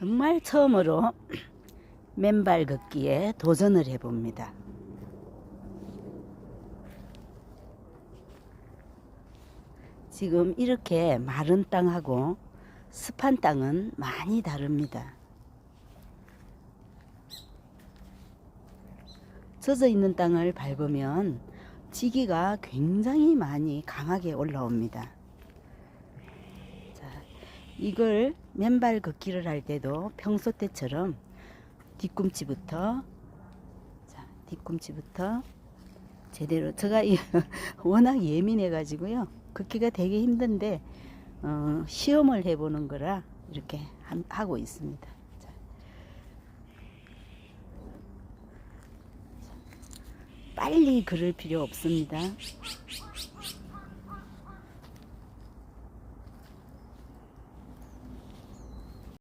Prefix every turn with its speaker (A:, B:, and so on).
A: 정말 처음으로 맨발 걷기에 도전을 해봅니다. 지금 이렇게 마른 땅하고 습한 땅은 많이 다릅니다. 젖어 있는 땅을 밟으면 지기가 굉장히 많이 강하게 올라옵니다. 자, 이걸 맨발 걷기를 할 때도 평소 때처럼 뒤꿈치부터 자, 뒤꿈치부터 제대로 제가 이- 워낙 예민해 가지고요. 걷기가 되게 힘든데 어, 시험을 해보는 거라 이렇게 함- 하고 있습니다. 자. 빨리 걸을 필요 없습니다.